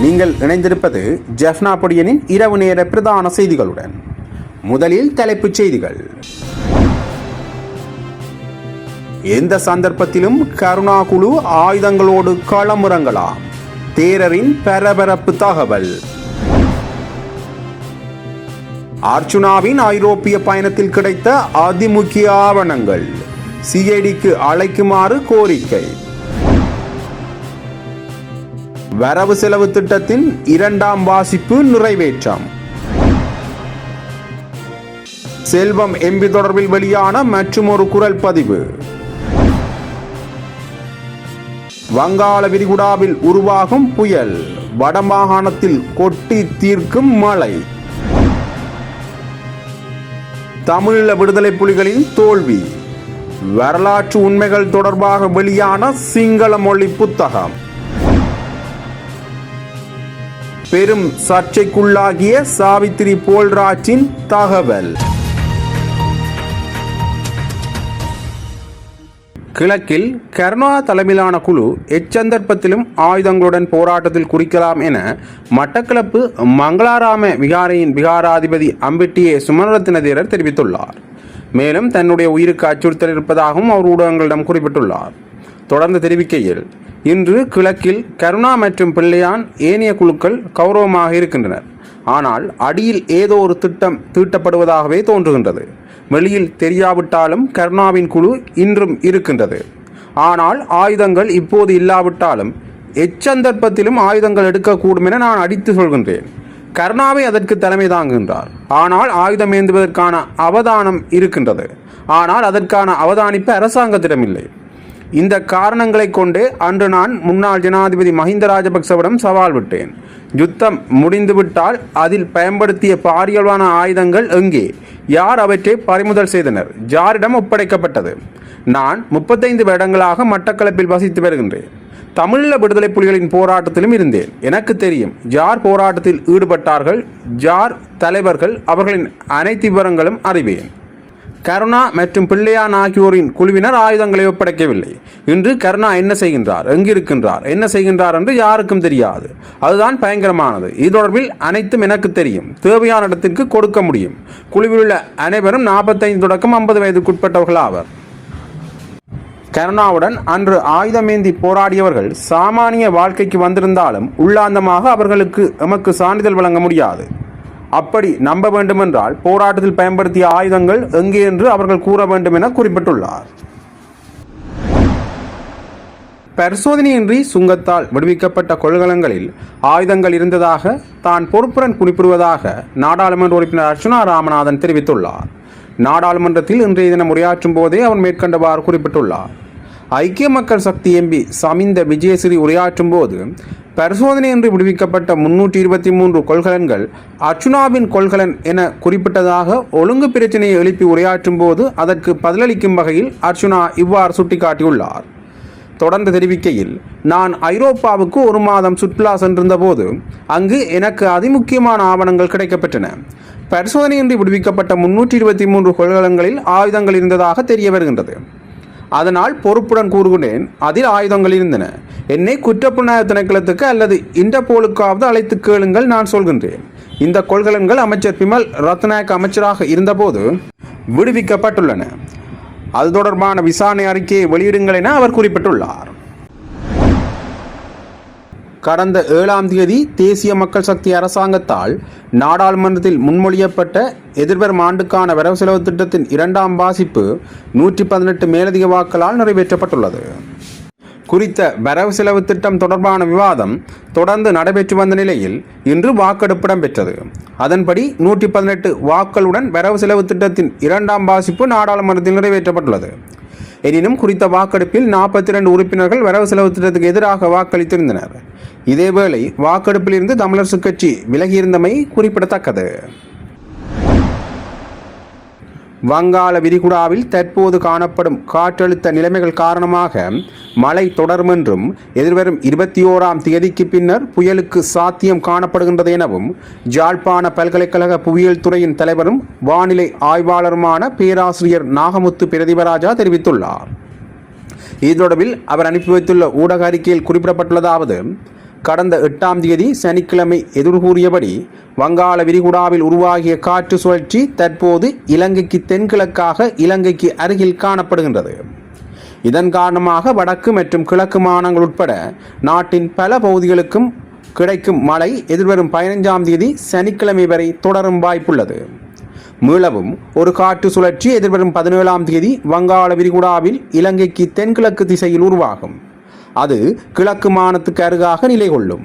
நீங்கள் இணைந்திருப்பது ஜெஃப்னா பொடியனின் இரவு நேர பிரதான செய்திகளுடன். முதலில் தலைப்புச் செய்திகள். எந்த சந்தர்ப்பத்திலும் கருணா குழு ஆயுதங்களோடு களமிறங்கலாம். தேரரின் பரபரப்பு தகவல். அர்ச்சுனாவின் ஐரோப்பிய பயணத்தில் கிடைத்த அதிமுக்கிய ஆவணங்கள். சிஐடிக்கு அழைக்குமாறு கோரிக்கை. வரவு செலவு திட்டத்தின் இரண்டாம் வாசிப்பு நிறைவேற்றம். செல்வம் எம்பி தொடர்பில் வெளியான மற்றும் ஒரு குரல் பதிவு. வங்காள விரிகுடாவில் உருவாகும் புயல். வடமாகாணத்தில் கொட்டி தீர்க்கும் மழை. தமிழீழ விடுதலை புலிகளின் தோல்வி. வரலாற்று உண்மைகள் தொடர்பாக வெளியான சிங்கள மொழி புத்தகம். பெரும் சர்ச்சைக்குள்ளாகிய சாவித்திரி போல்ராஜின் தகவல். கிழக்கில் கருணா தலைமையிலான குழு எச்சந்தர்ப்பத்திலும் ஆயுதங்களுடன் போராட்டத்தில் குறிக்கலாம் என மட்டக்களப்பு மங்களாராம விகாரையின் விகாராதிபதி அம்பிட்டியே சுமரத்ன தேரர் தெரிவித்துள்ளார். மேலும் தன்னுடைய உயிருக்கு அச்சுறுத்தல் இருப்பதாகவும் அவர் ஊடகங்களிடம் குறிப்பிட்டுள்ளார். தொடர்ந்து தெரிவிக்கையில் இன்று கிழக்கில் கருணா மற்றும் பிள்ளையான் ஏனைய குழுக்கள் கௌரவமாக இருக்கின்றனர். ஆனால் அடியில் ஏதோ ஒரு திட்டம் தீட்டப்படுவதாகவே தோன்றுகின்றது. வெளியில் தெரியாவிட்டாலும் கருணாவின் குழு இன்றும் இருக்கின்றது. ஆனால் ஆயுதங்கள் இப்போது இல்லாவிட்டாலும் எச்சந்தர்ப்பத்திலும் ஆயுதங்கள் எடுக்கக்கூடும் என நான் அடித்து சொல்கின்றேன். கருணாவை அதற்கு தலைமை தாங்குகின்றார். ஆனால் ஆயுதம் ஏந்துவதற்கான அவதானம் இருக்கின்றது. ஆனால் அதற்கான அவதானிப்பு அரசாங்கத்திடமில்லை. இந்த காரணங்களை கொண்டு அன்று நான் முன்னாள் ஜனாதிபதி மஹிந்த ராஜபக்சவிடம் சவால் விட்டேன். யுத்தம் முடிந்துவிட்டால் அதில் பயன்படுத்திய பாரியல்வான ஆயுதங்கள் எங்கே? யார் அவற்றை பறிமுதல் செய்தனர்? ஜாரிடம் ஒப்படைக்கப்பட்டது? நான் முப்பத்தைந்து வருடங்களாக மட்டக்களப்பில் வசித்து வருகின்றேன். தமிழீழ விடுதலை புலிகளின் போராட்டத்திலும் இருந்தேன். எனக்கு தெரியும் ஜார் போராட்டத்தில் ஈடுபட்டார்கள்? ஜார் தலைவர்கள்? அவர்களின் அனைத்து விவரங்களும் அறிவேன். கருணா மற்றும் பிள்ளையான் ஆகியோரின் குழுவினர் ஆயுதங்களை ஒப்படைக்கவில்லை. இன்று கருணா என்ன செய்கின்றார்? எங்கிருக்கின்றார்? என்ன செய்கின்றார் என்று யாருக்கும் தெரியாது. அதுதான் பயங்கரமானது. இது தொடர்பில் அனைத்தும் எனக்கு தெரியும். தேவையான இடத்திற்கு கொடுக்க முடியும். குழுவில் உள்ள அனைவரும் நாற்பத்தைந்து தொடக்கம் ஐம்பது வயதுக்குட்பட்டவர்கள் ஆவர். கருணாவுடன் அன்று ஆயுதமேந்தி போராடியவர்கள் சாமானிய வாழ்க்கைக்கு வந்திருந்தாலும் உள்ளாந்தமாக அவர்களுக்கு எமக்கு சான்றிதழ் வழங்க முடியாது. அப்படி நம்ப வேண்டுமென்றால் போராட்டத்தில் பயன்படுத்திய ஆயுதங்கள் எங்கே என்று அவர்கள் கூற வேண்டும் என குறிப்பிட்டுள்ளார். பரிசோதனையின்றி சுங்கத்தால் விடுவிக்கப்பட்ட கொள்கலங்களில் ஆயுதங்கள் இருந்ததாக தான் பொறுப்புடன் குறிப்பிடுவதாக நாடாளுமன்ற உறுப்பினர் அர்ச்சுனா ராமநாதன் தெரிவித்துள்ளார். நாடாளுமன்றத்தில் இன்றைய தினம் உரையாற்றும் போதே அவர் மேற்கண்டவாறு குறிப்பிட்டுள்ளார். ஐக்கிய மக்கள் சக்தி எம்பி சமிந்த விஜயசிறி உரையாற்றும் போது பரிசோதனையின்றி விடுவிக்கப்பட்ட முன்னூற்றி இருபத்தி மூன்று கொள்கலன்கள் அர்ச்சுனாவின் கொள்கலன் என குறிப்பிட்டதாக ஒழுங்கு பிரச்சினையை எழுப்பி உரையாற்றும் போது அதற்கு பதிலளிக்கும் வகையில் அர்ச்சுனா இவ்வாறு சுட்டிக்காட்டியுள்ளார். தொடர்ந்து தெரிவிக்கையில் நான் ஐரோப்பாவுக்கு ஒரு மாதம் சுற்றுலா சென்றிருந்தபோது அங்கு எனக்கு அதிமுக்கியமான ஆவணங்கள் கிடைக்கப்பெற்றன. பரிசோதனையின்றி விடுவிக்கப்பட்ட முன்னூற்றி இருபத்தி மூன்று கொள்கலன்களில் ஆயுதங்கள் இருந்ததாக தெரிய வருகின்றது. அதனால் பொறுப்புடன் கூறுகிறேன். அதில் ஆயுதங்கள் இருந்தன. என்னை குற்றப்புலனாய்வு திணைக்களத்துக்கு அல்லது இன்டர்போலுக்காவது அழைத்து கேளுங்கள் நான் சொல்கின்றேன். இந்த கொள்கலன்கள் அமைச்சர் பிமல் ரத்நாயக் அமைச்சராக இருந்தபோது விடுவிக்கப்பட்டுள்ளன. அது தொடர்பான விசாரணை அறிக்கையை வெளியிடுங்கள் என அவர் குறிப்பிட்டுள்ளார். கடந்த ஏழாம் தேதி தேசிய மக்கள் சக்தி அரசாங்கத்தால் நாடாளுமன்றத்தில் முன்மொழியப்பட்ட எதிர்வரும் ஆண்டுக்கான வரவு செலவு திட்டத்தின் இரண்டாம் வாசிப்பு நூற்றி பதினெட்டு மேலதிக வாக்களால் நிறைவேற்றப்பட்டுள்ளது. குறித்த வரவு செலவு திட்டம் தொடர்பான விவாதம் தொடர்ந்து நடைபெற்று வந்த நிலையில் இன்று வாக்கெடுப்பு இடம்பெற்றது. அதன்படி நூற்றி பதினெட்டு வாக்களுடன் வரவு செலவு திட்டத்தின் இரண்டாம் வாசிப்பு நாடாளுமன்றத்தில் நிறைவேற்றப்பட்டுள்ளது. எனினும் குறித்த வாக்கெடுப்பில் நாற்பத்தி ரெண்டு உறுப்பினர்கள் வரவு செலவு திட்டத்துக்கு எதிராக வாக்களித்திருந்தனர். இதேவேளை வாக்கெடுப்பிலிருந்து தமிழரசுக் கட்சி விலகியிருந்தமை குறிப்பிடத்தக்கது. வங்காள விரிகுடாவில் தற்போது காணப்படும் காற்றழுத்த நிலைமைகள் காரணமாக மழை தொடரும் என்றும் எதிர்வரும் இருபத்தி ஓராம் தேதிக்கு பின்னர் புயலுக்கு சாத்தியம் காணப்படுகின்றது எனவும் ஜாழ்ப்பாண பல்கலைக்கழக புவியியல் துறையின் தலைவரும் வானிலை ஆய்வாளருமான பேராசிரியர் நாகமுத்து பிரதிபராஜா தெரிவித்துள்ளார். இது தொடர்பில் அவர் அனுப்பி வைத்துள்ள ஊடக அறிக்கையில் குறிப்பிடப்பட்டுள்ளதாவது கடந்த எட்டாம் தேதி சனிக்கிழமை எதிர்கூறியபடி வங்காள விரிகுடாவில் உருவாகிய காற்று சுழற்சி தற்போது இலங்கைக்கு தென்கிழக்காக இலங்கைக்கு அருகில் காணப்படுகின்றது. இதன் காரணமாக வடக்கு மற்றும் கிழக்கு மாநிலங்கள் உட்பட நாட்டின் பல பகுதிகளுக்கும் கிடைக்கும் மழை எதிர்வரும் பதினைஞ்சாம் தேதி சனிக்கிழமை வரை தொடரும் வாய்ப்புள்ளது. மீளவும் ஒரு காற்று சுழற்சி எதிர்வரும் பதினேழாம் தேதி வங்காள விரிகுடாவில் இலங்கைக்கு தென்கிழக்கு திசையில் உருவாகும். அது கிழக்கு மானத்துக்கு அருகாக நிலை கொள்ளும்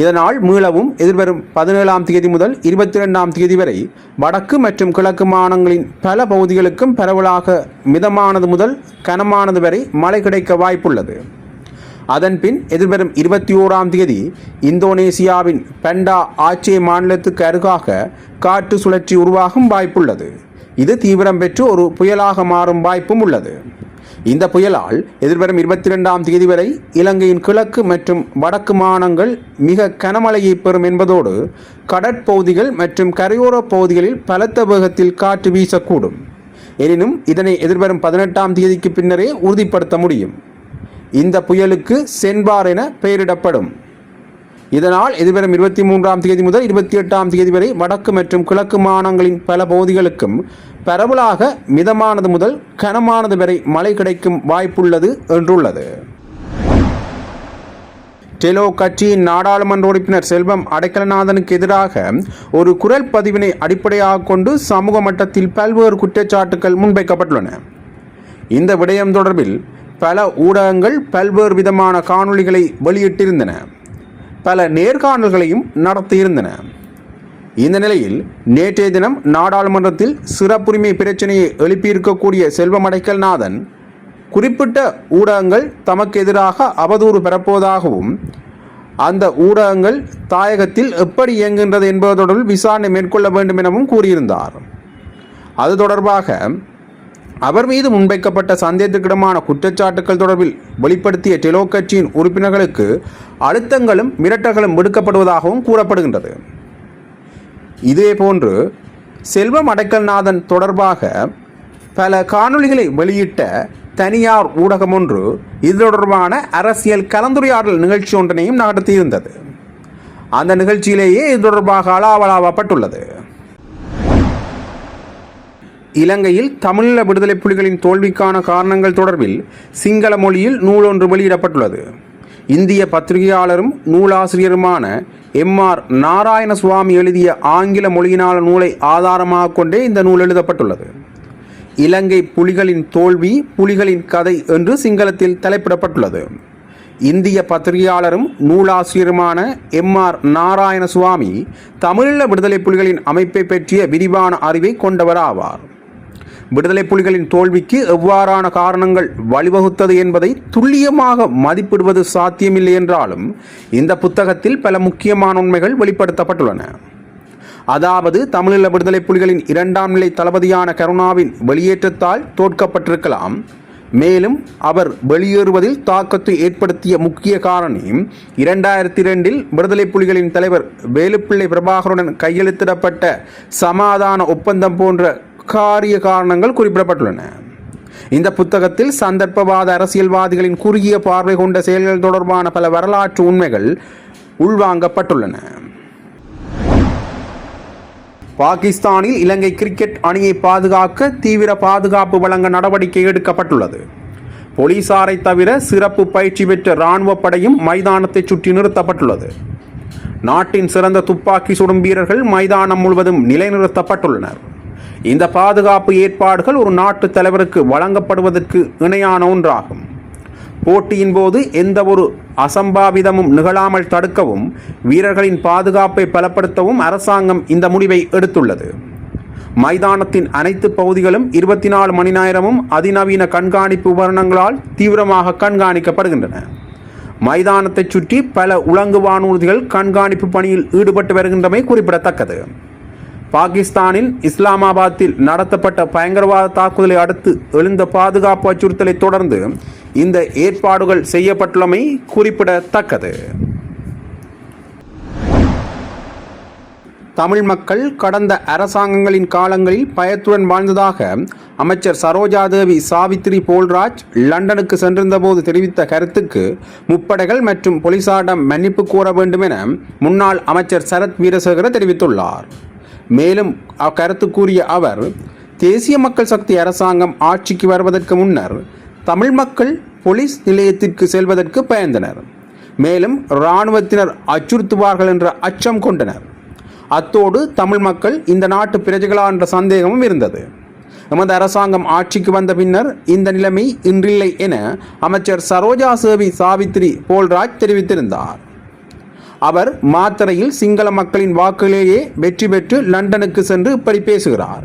இதனால் மீளவும் எதிர்வரும் பதினேழாம் தேதி முதல் இருபத்தி ரெண்டாம் தேதி வரை வடக்கு மற்றும் கிழக்கு மாநிலங்களின் பல பகுதிகளுக்கும் பரவலாக மிதமானது முதல் கனமானது வரை மழை கிடைக்க வாய்ப்புள்ளது. அதன்பின் எதிர்வரும் இருபத்தி ஓராம் தேதி இந்தோனேசியாவின் பெண்டா ஆச்சே மாநிலத்துக்கு அருகாக காற்று சுழற்சி உருவாகும் வாய்ப்புள்ளது. இது தீவிரம் பெற்று ஒரு புயலாக மாறும் வாய்ப்பும் உள்ளது. இந்த புயலால் எதிர்வரும் இருபத்தி ரெண்டாம் தேதி வரை இலங்கையின் கிழக்கு மற்றும் வடக்கு மாநிலங்கள் மிக கனமழையை பெறும் என்பதோடு கடற்பகுதிகள் மற்றும் கரையோரப் பகுதிகளில் பலத்த வேகத்தில் காற்று வீசக்கூடும். எனினும் இதனை எதிர்வரும் பதினெட்டாம் தேதிக்கு பின்னரே உறுதிப்படுத்த முடியும். இந்த புயலுக்கு சென்பார் என பெயரிடப்படும். இதனால் எதிர்வரும் இருபத்தி மூன்றாம் தேதி முதல் இருபத்தி எட்டாம் தேதி வரை வடக்கு மற்றும் கிழக்கு மாநிலங்களின் பல பகுதிகளுக்கும் பரவலாக மிதமானது முதல் கனமானது வரை மழை கிடைக்கும் வாய்ப்புள்ளது என்றுள்ளது. டெலோ கட்சியின் நாடாளுமன்ற உறுப்பினர் செல்வம் அடைக்கலநாதனுக்கு எதிராக ஒரு குரல் பதிவினை அடிப்படையாக கொண்டு சமூக மட்டத்தில் பல்வேறு குற்றச்சாட்டுகள் முன்வைக்கப்பட்டுள்ளன. இந்த விடயம் தொடர்பில் பல ஊடகங்கள் பல்வேறு விதமான காணொளிகளை வெளியிட்டிருந்தன. பல நேர்காணல்களையும் நடத்தியிருந்தன. இந்த நிலையில் நேற்றைய தினம் நாடாளுமன்றத்தில் சிறப்புரிமை பிரச்சனையை எழுப்பியிருக்கக்கூடிய செல்வமடைக்கல் நாதன் குறிப்பிட்ட ஊடகங்கள் தமக்கு எதிராக அவதூறு பெறப்போவதாகவும் அந்த ஊடகங்கள் தாயகத்தில் எப்படி இயங்குகின்றது என்பது தொடர்பில் விசாரணை மேற்கொள்ள வேண்டும் எனவும் கூறியிருந்தார். அது தொடர்பாக அவர் மீது முன்வைக்கப்பட்ட சந்தேகத்திற்கிடமான குற்றச்சாட்டுகள் தொடர்பில் வெளிப்படுத்திய டெலோ கட்சியின் உறுப்பினர்களுக்கு அழுத்தங்களும் மிரட்டல்களும் விடுக்கப்படுவதாகவும் கூறப்படுகின்றது. இதேபோன்று செல்வம் அடைக்கல்நாதன் தொடர்பாக பல காணொளிகளை வெளியிட்ட தனியார் ஊடகம் ஒன்று இது தொடர்பான அரசியல் கலந்துரையாடல் நிகழ்ச்சி ஒன்றினையும் நடத்தியிருந்தது அந்த நிகழ்ச்சியிலேயே இது தொடர்பாக அலாவலாவப்பட்டுள்ளது. இலங்கையில் தமிழீழ விடுதலை புலிகளின் தோல்விக்கான காரணங்கள் தொடர்பில் சிங்கள மொழியில் நூலொன்று வெளியிடப்பட்டுள்ளது. இந்திய பத்திரிகையாளரும் நூலாசிரியருமான எம் ஆர் நாராயணசுவாமி எழுதிய ஆங்கில மொழியினால நூலை ஆதாரமாக கொண்டே இந்த நூல் எழுதப்பட்டுள்ளது. இலங்கை புலிகளின் தோல்வி புலிகளின் கதை என்று சிங்களத்தில் தலைப்பிடப்பட்டுள்ளது. இந்திய பத்திரிகையாளரும் நூலாசிரியருமான எம் ஆர் நாராயணசுவாமி தமிழீழ விடுதலை புலிகளின் அமைப்பை பற்றிய விரிவான அறிவை கொண்டவராவார். விடுதலை புலிகளின் தோல்விக்கு எவ்வாறான காரணங்கள் வழிவகுத்தது என்பதை துல்லியமாக மதிப்பிடுவது சாத்தியமில்லை என்றாலும் இந்த புத்தகத்தில் பல முக்கியமான உண்மைகள் வெளிப்படுத்தப்பட்டுள்ளன. அதாவது தமிழீழ விடுதலை புலிகளின் இரண்டாம் நிலை தளபதியான கருணாவின் வெளியேற்றத்தால் தோற்கப்பட்டிருக்கலாம். மேலும் அவர் வெளியேறுவதில் தாக்கத்தை ஏற்படுத்திய முக்கிய காரணி இரண்டாயிரத்தி இரண்டில் விடுதலை புலிகளின் தலைவர் வேலுப்பிள்ளை பிரபாகருடன் கையெழுத்திடப்பட்ட சமாதான ஒப்பந்தம் போன்ற காரிய காரணங்கள் குறிப்பிடப்பட்டுள்ளன. இந்த புத்தகத்தில் சந்தர்ப்பவாத அரசியல்வாதிகளின் குறுகிய பார்வை கொண்ட செயல்கள் தொடர்பான பல வரலாற்று உண்மைகள் உள்வாங்கப்பட்டுள்ளன. பாகிஸ்தானில் இலங்கை கிரிக்கெட் அணியை பாதுகாக்க தீவிர பாதுகாப்பு வழங்க நடவடிக்கை எடுக்கப்பட்டுள்ளது. போலீசாரை தவிர சிறப்பு பயிற்சி பெற்ற இராணுவ படையும் மைதானத்தை சுற்றி நிறுத்தப்பட்டுள்ளது. நாட்டின் சிறந்த துப்பாக்கி சுடும் வீரர்கள் மைதானம் முழுவதும் நிலைநிறுத்தப்பட்டுள்ளனர். இந்த பாதுகாப்பு ஏற்பாடுகள் ஒரு நாட்டு தலைவருக்கு வழங்கப்படுவதற்கு இணையான ஒன்றாகும். போட்டியின் போது எந்த ஒரு அசம்பாவிதமும் நிகழாமல் தடுக்கவும் வீரர்களின் பாதுகாப்பை பலப்படுத்தவும் அரசாங்கம் இந்த முடிவை எடுத்துள்ளது. மைதானத்தின் அனைத்து பகுதிகளும் இருபத்தி நாலு மணி நேரமும் அதிநவீன கண்காணிப்பு உபகரணங்களால் தீவிரமாக கண்காணிக்கப்படுகின்றன. மைதானத்தைச் சுற்றி பல உலங்கு வானூர்திகள் கண்காணிப்பு பணியில் ஈடுபட்டு வருகின்றமை குறிப்பிடத்தக்கது. பாகிஸ்தானின் இஸ்லாமாபாத்தில் நடத்தப்பட்ட பயங்கரவாத தாக்குதலை அடுத்து எழுந்த பாதுகாப்பு அச்சுறுத்தலை தொடர்ந்து இந்த ஏற்பாடுகள் செய்யப்பட்டுள்ளமை குறிப்பிடத்தக்கது. தமிழ் மக்கள் கடந்த அரசாங்கங்களின் காலங்களில் பயத்துடன் வாழ்ந்ததாக அமைச்சர் சரோஜாதேவி சாவித்ரி போல்ராஜ் லண்டனுக்கு சென்றிருந்தபோது தெரிவித்த கருத்துக்கு முப்படைகள் மற்றும் போலீசாரிடம் மன்னிப்பு கோர வேண்டும் என முன்னாள் அமைச்சர் சரத் வீரசேகர தெரிவித்துள்ளார். மேலும் அக்கருத்து கூறிய அவர் தேசிய மக்கள் சக்தி அரசாங்கம் ஆட்சிக்கு வருவதற்கு முன்னர் தமிழ் மக்கள் போலீஸ் நிலையத்திற்கு செல்வதற்கு பயந்தனர். மேலும் இராணுவத்தினர் அச்சுறுத்துவார்கள் என்ற அச்சம் கொண்டனர். அத்தோடு தமிழ் மக்கள் இந்த நாட்டு பிரஜைகளா என்ற சந்தேகமும் இருந்தது. எமது அரசாங்கம் ஆட்சிக்கு வந்த பின்னர் இந்த நிலைமை இன்றில்லை என அமைச்சர் சரோஜா சேவி சாவித்ரி போல்ராஜ் தெரிவித்திருந்தார். அவர் மாத்தறையில் சிங்கள மக்களின் வாக்கிலேயே வெற்றி பெற்று லண்டனுக்கு சென்று இப்படி பேசுகிறார்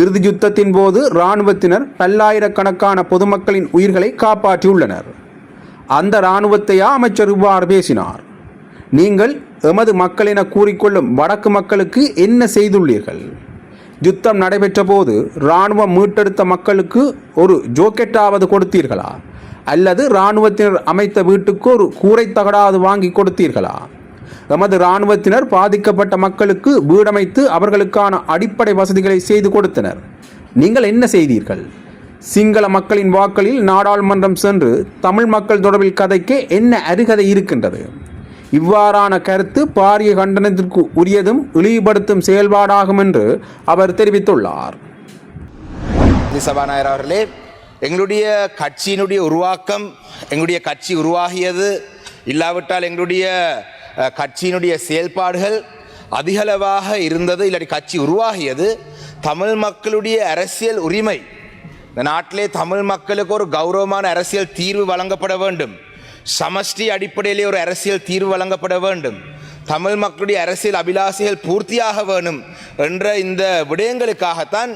இறுதி யுத்தத்தின் போது இராணுவத்தினர் பல்லாயிரக்கணக்கான பொதுமக்களின் உயிர்களை காப்பாற்றியுள்ளனர். அந்த இராணுவத்தையா அமைச்சர் இவ்வாறு பேசினார்? நீங்கள் எமது மக்கள் என கூறிக்கொள்ளும் வடக்கு மக்களுக்கு என்ன செய்துள்ளீர்கள்? யுத்தம் நடைபெற்ற போது இராணுவம் மீட்டெடுத்த மக்களுக்கு ஒரு ஜோக்கெட்டாவது கொடுத்தீர்களா? அல்லது இராணுவத்தினர் அமைத்த வீட்டுக்கு ஒரு கூரை தகடாது வாங்கி கொடுத்தீர்களா? எமது இராணுவத்தினர் பாதிக்கப்பட்ட மக்களுக்கு வீடமைத்து அவர்களுக்கான அடிப்படை வசதிகளை செய்து கொடுத்தனர். நீங்கள் என்ன செய்தீர்கள்? சிங்கள மக்களின் வாக்களில் நாடாளுமன்றம் சென்று தமிழ் மக்கள் தொடர்பில் கதைக்க என்ன அருகதை இருக்கின்றது? இவ்வாறான கருத்து பாரிய கண்டனத்திற்கு உரியதும் இழிவுபடுத்தும் செயல்பாடாகும் என்று அவர் தெரிவித்துள்ளார். சபாநாயகர் அவர்களே எங்களுடைய கட்சியினுடைய உருவாக்கம் எங்களுடைய கட்சி உருவாகியது இல்லாவிட்டால் எங்களுடைய கட்சியினுடைய செயல்பாடுகள் அதிகளவாக இருந்தது. இல்லாட்டி கட்சி உருவாகியது தமிழ் மக்களுடைய அரசியல் உரிமை. இந்த நாட்டிலே தமிழ் மக்களுக்கு ஒரு கௌரவமான அரசியல் தீர்வு வழங்கப்பட வேண்டும். சமஷ்டி அடிப்படையிலே ஒரு அரசியல் தீர்வு வழங்கப்பட வேண்டும். தமிழ் மக்களுடைய அரசியல் அபிலாசைகள் பூர்த்தியாக வேணும் என்ற இந்த விடயங்களுக்காகத்தான்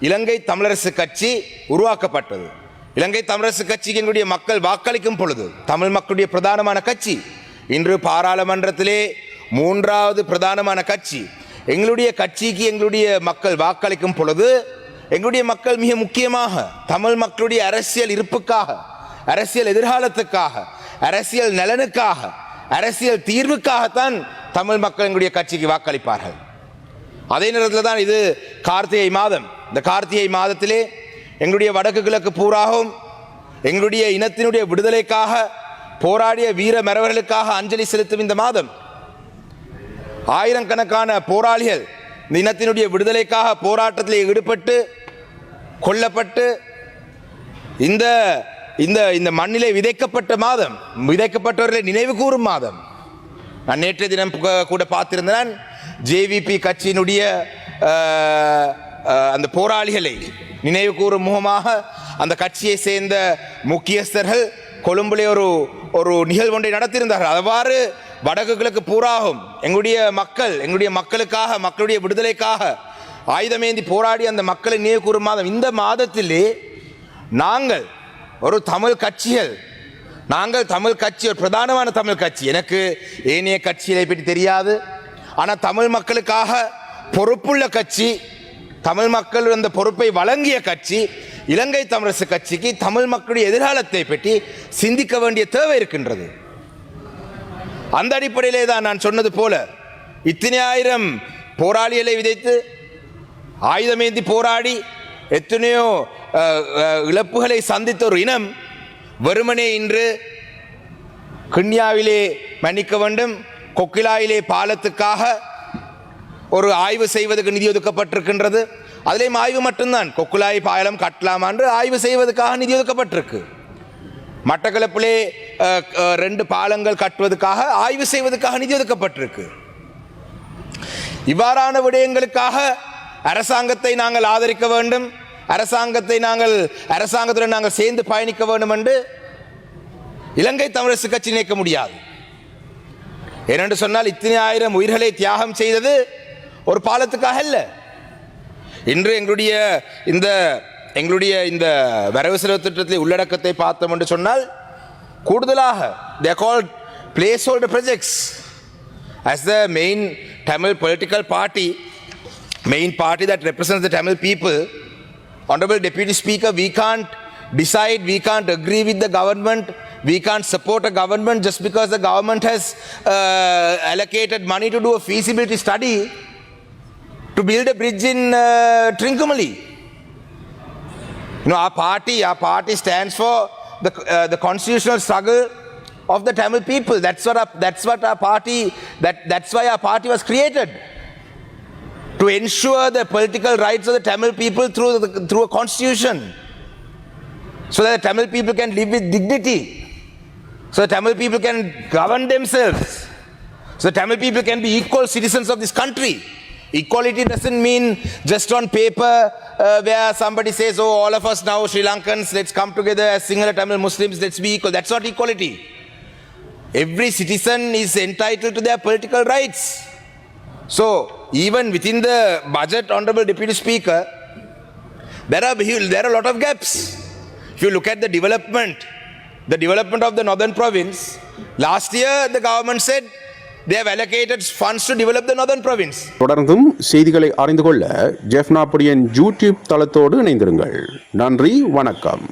இலங்கை தமிழரசு கட்சி உருவாக்கப்பட்டது. இலங்கை தமிழரசு கட்சிக்கு எங்களுடைய மக்கள் வாக்களிக்கும் பொழுது தமிழ் மக்களுடைய பிரதானமான கட்சி. இன்று பாராளுமன்றத்திலே மூன்றாவது பிரதானமான கட்சி. எங்களுடைய கட்சிக்கு எங்களுடைய மக்கள் வாக்களிக்கும் பொழுது எங்களுடைய மக்கள் மிக முக்கியமாக தமிழ் மக்களுடைய அரசியல் இருப்புக்காக அரசியல் எதிர்காலத்துக்காக அரசியல் நலனுக்காக அரசியல் தீர்வுக்காகத்தான் தமிழ் மக்கள் எங்களுடைய கட்சிக்கு வாக்களிப்பார்கள். அதே நேரத்தில் தான் இது கார்த்திகை மாதம். இந்த கார்த்திகை மாதத்திலே எங்களுடைய வடக்கு கிழக்கு பூராகவும் எங்களுடைய இனத்தினுடைய விடுதலைக்காக போராடிய வீர மரவர்களுக்காக அஞ்சலி செலுத்தும் இந்த மாதம். ஆயிரக்கணக்கான போராளிகள் இந்த இனத்தினுடைய விடுதலைக்காக போராட்டத்தில் ஈடுபட்டு கொல்லப்பட்டு இந்த இந்த இந்த மண்ணிலே விதைக்கப்பட்ட மாதம் விதைக்கப்பட்டவர்களை நினைவு கூறும் மாதம். நான் நேற்றைய தினம் கூட- பார்த்திருந்தேன் ஜேவிபி கட்சியினுடைய அந்த போராளிகளை நினைவு கூறும் முகமாக அந்த கட்சியை சேர்ந்த முக்கியஸ்தர்கள் கொழும்புலே ஒரு ஒரு நிகழ்வு ஒன்றை நடத்தியிருந்தார்கள். அவ்வாறு வடக்கு கிழக்கு பூராகும் எங்களுடைய மக்கள் எங்களுடைய மக்களுக்காக மக்களுடைய விடுதலைக்காக ஆயுதமேந்தி போராடி அந்த மக்களை நினைவு கூறும் மாதம். இந்த மாதத்திலே நாங்கள் ஒரு தமிழ் கட்சிகள் நாங்கள் தமிழ் கட்சி ஒரு பிரதானமான தமிழ் கட்சி. எனக்கு ஏனைய கட்சிகளை பற்றி தெரியாது. ஆனால் தமிழ் மக்களுக்காக பொறுப்புள்ள கட்சி தமிழ் மக்கள் அந்த பொறுப்பை வழங்கிய கட்சி இலங்கை தமிழரசு கட்சிக்கு தமிழ் மக்களுடைய எதிர்காலத்தை பற்றி சிந்திக்க வேண்டிய தேவை இருக்கின்றது. அந்த அடிப்படையிலே தான் நான் சொன்னது போல இத்தனை ஆயிரம் போராளிகளை விதைத்து ஆயுதமேந்தி போராடி எத்தனையோ இழப்புகளை சந்தித்த ஒரு இனம் வெறுமனே இன்று கிண்ணியாவிலே மன்னிக்க வேண்டும் கொக்கிலாயிலே பாலத்துக்காக ஒரு ஆய்வு செய்வதற்கு நிதி ஒதுக்கப்பட்டிருக்கின்றது. அதிலேயும் ஆய்வு மட்டும்தான். கொக்குலாய் பாயலம் கட்டலாமா என்று ஆய்வு செய்வதற்காக நிதி ஒதுக்கப்பட்டிருக்கு. மட்டக்களப்பிலே ரெண்டு பாலங்கள் கட்டுவதற்காக ஆய்வு செய்வதற்காக நிதி ஒதுக்கப்பட்டிருக்கு. இவ்வாறான விடயங்களுக்காக அரசாங்கத்தை நாங்கள் ஆதரிக்க வேண்டும். அரசாங்கத்தை நாங்கள் அரசாங்கத்துடன் நாங்கள் சேர்ந்து பயணிக்க வேண்டும் என்று இலங்கை தமிழரசு கட்சி நினைக்க முடியாது. ஏனென்று சொன்னால் இத்தனை ஆயிரம் உயிர்களை தியாகம் செய்தது ஒரு பாலத்துக்காக இல்லை இன்று எங்களுடைய இந்த எங்களுடைய இந்த வரவு செலவு திட்டத்தை உள்ளடக்கத்தை பார்த்தோம் என்று சொன்னால் கூடுதலாக they call place holder projects as the main Tamil political party main party that represent the Tamil people honourable deputy speaker we can't decide we can't agree with the government we can't support a government just because the government has uh, allocated money to do a feasibility study to build a bridge in uh, Trincomalee. You know, our party, our party stands for the, uh, the constitutional struggle of the Tamil people. That's what our, that's what our party, that, that's why our party was created. To ensure the political rights of the Tamil people through, the, through a constitution. So that the Tamil people can live with dignity. So the Tamil people can govern themselves. So the Tamil people can be equal citizens of this country. Equality doesn't mean just on paper uh, where somebody says, oh, all of us now Sri Lankans, let's come together as single Tamil Muslims, let's be equal. That's not equality. Every citizen is entitled to their political rights. So, even within the budget, Honorable Deputy Speaker, there are, there are a lot of gaps. If you look at the development, the development of the northern province, last year the government said they have allocated funds to develop the northern தொடர்ந்தும் செய்திகளை அறிந்து கொள்ள ஜெஃப்னாப்புடியன் YouTube தளத்தோடு இணைந்திருங்கள். நன்றி வணக்கம்.